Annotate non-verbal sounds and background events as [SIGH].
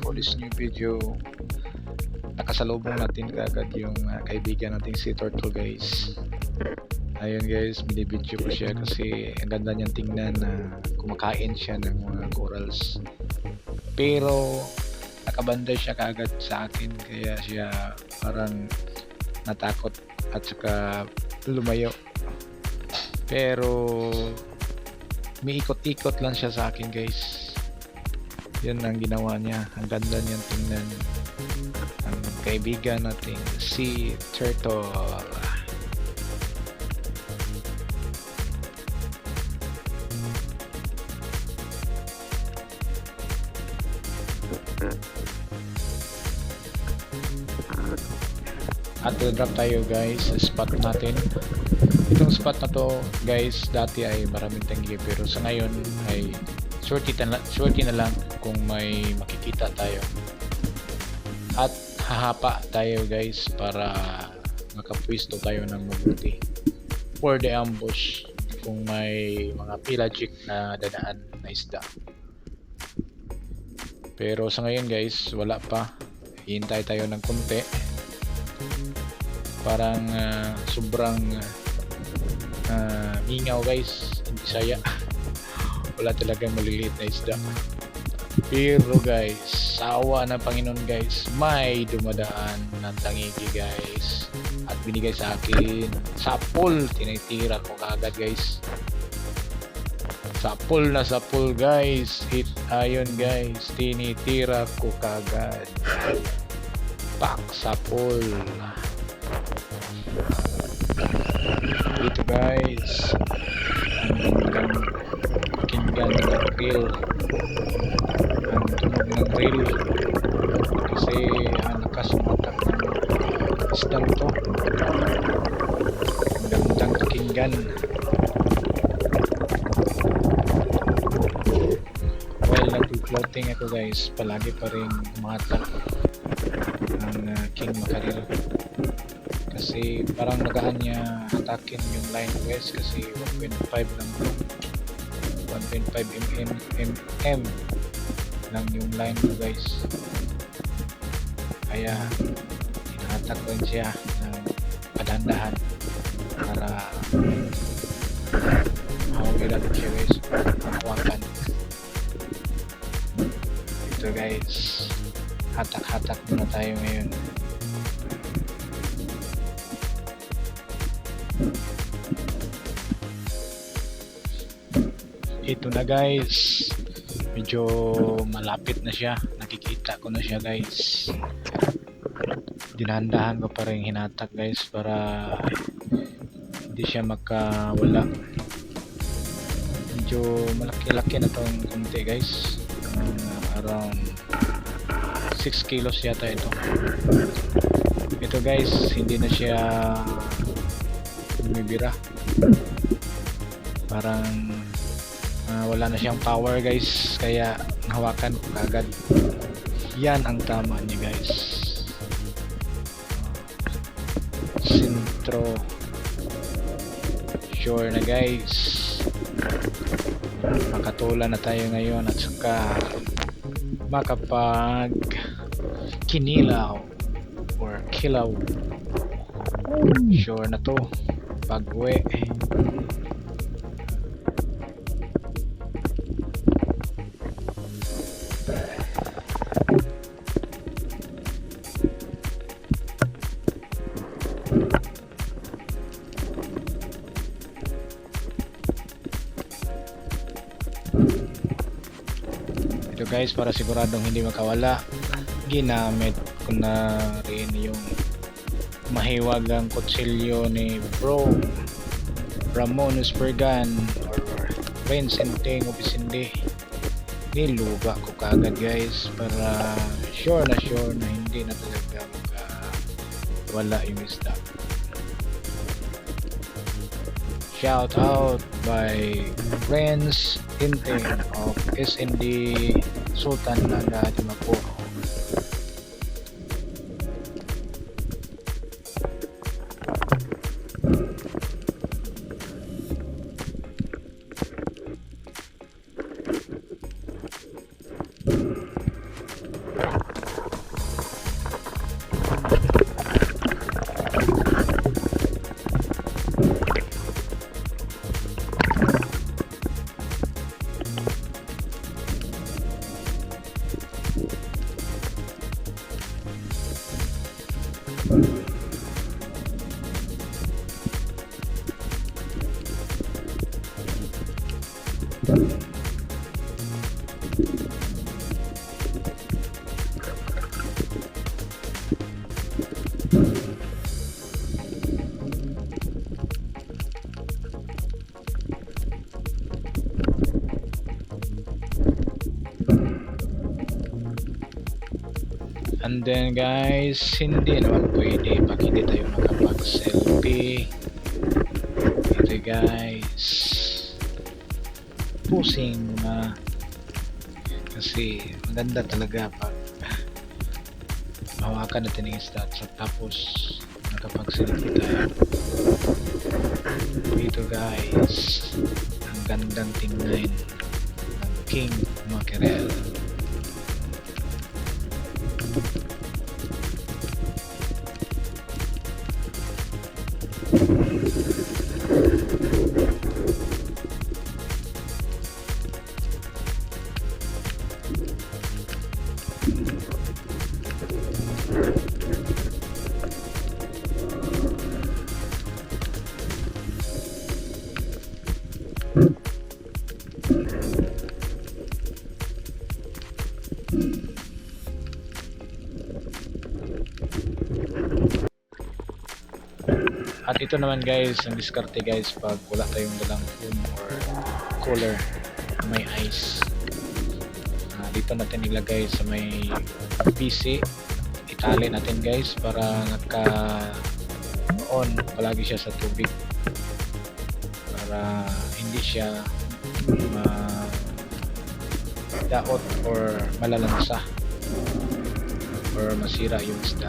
for this new video? Nakasalubong natin kagad yung uh, kaibigan nating si Turtle guys. Ayun guys, binibidyo ko siya kasi ang ganda niyang tingnan na kumakain siya ng mga corals. Pero nakabanda siya kagad sa akin kaya siya parang natakot at saka lumayo. Pero may ikot-ikot lang siya sa akin guys yun ang ginawa niya. Ang ganda niyang tingnan. Ang kaibigan nating si Turtle. At drop tayo guys spot natin. Itong spot na to guys dati ay maraming tanggi pero sa ngayon ay shorty na, shorty na lang kung may makikita tayo. At hahapa tayo guys para makapwisto tayo ng mabuti. For the ambush kung may mga pelagic na dadaan na isda. Pero sa ngayon guys wala pa. Hintay tayo ng konti. Parang ah, sobrang uh, mingaw guys. Hindi saya [LAUGHS] wala talagang maliliit na isda. Pero guys sawa ng Panginoon guys. May dumadaan ng tangigi guys. At binigay sa akin. Sapol tinitira ko kagad guys. Sapol na sapol guys. Hit ayun guys. Tinitira ko kagad pak sapol dito guys. ang ng reel ang tunog ng reel kasi ang lakas umatak ng isdang to. Ang gandang pakinggan. While nag-floating ako guys. Palagi pa rin umatak ang uh, king makaril. Kasi parang nagaan niya atakin yung line west kasi 1.5 lang 1.5 mm mm lang yung line ko guys. Kaya hinahatak ko siya ng padandahan para hawagin natin siya guys mahawakan ito guys hatak-hatak muna tayo ngayon ito na guys. Medyo malapit na siya. Nakikita ko na siya guys. Dinandahan ko pa rin hinatak guys para hindi siya makawala. Medyo malaki-laki na tong kunti guys. Around 6 kilos yata ito. Ito guys hindi na siya bumibira. Parang Ah, wala na siyang power guys. Kaya nahawakan ko agad yan ang tama niya guys. Sintro. Sure na guys. Makatula na tayo ngayon at saka makapag kinilaw or kilaw. Sure na to. Pag uwi guys para siguradong hindi makawala. Ginamit ko na rin yung mahiwagang kutsilyo ni bro Ramon Uspergan or Vincenteng Obisinde niluga ko kagad guys para sure na sure na hindi na talaga wala yung isda. Shout out by friends Tintin of SND 翔太になるアイテムこう And then guys, hindi naman pwede pag hindi tayo makapag-selfie. Ito guys. Pusing na. Kasi maganda talaga pag hawakan natin yung stats at tapos nakapag-selfie tayo. Ito guys, ang gandang tingnan ng King Mackerel. At ito naman guys, ang diskarte guys pag wala tayong dalang phone or cooler may ice. Dito natin ilagay sa may PC. Itali natin guys para naka on palagi siya sa tubig. Para hindi siya ma daot or malalansa or masira yung isda.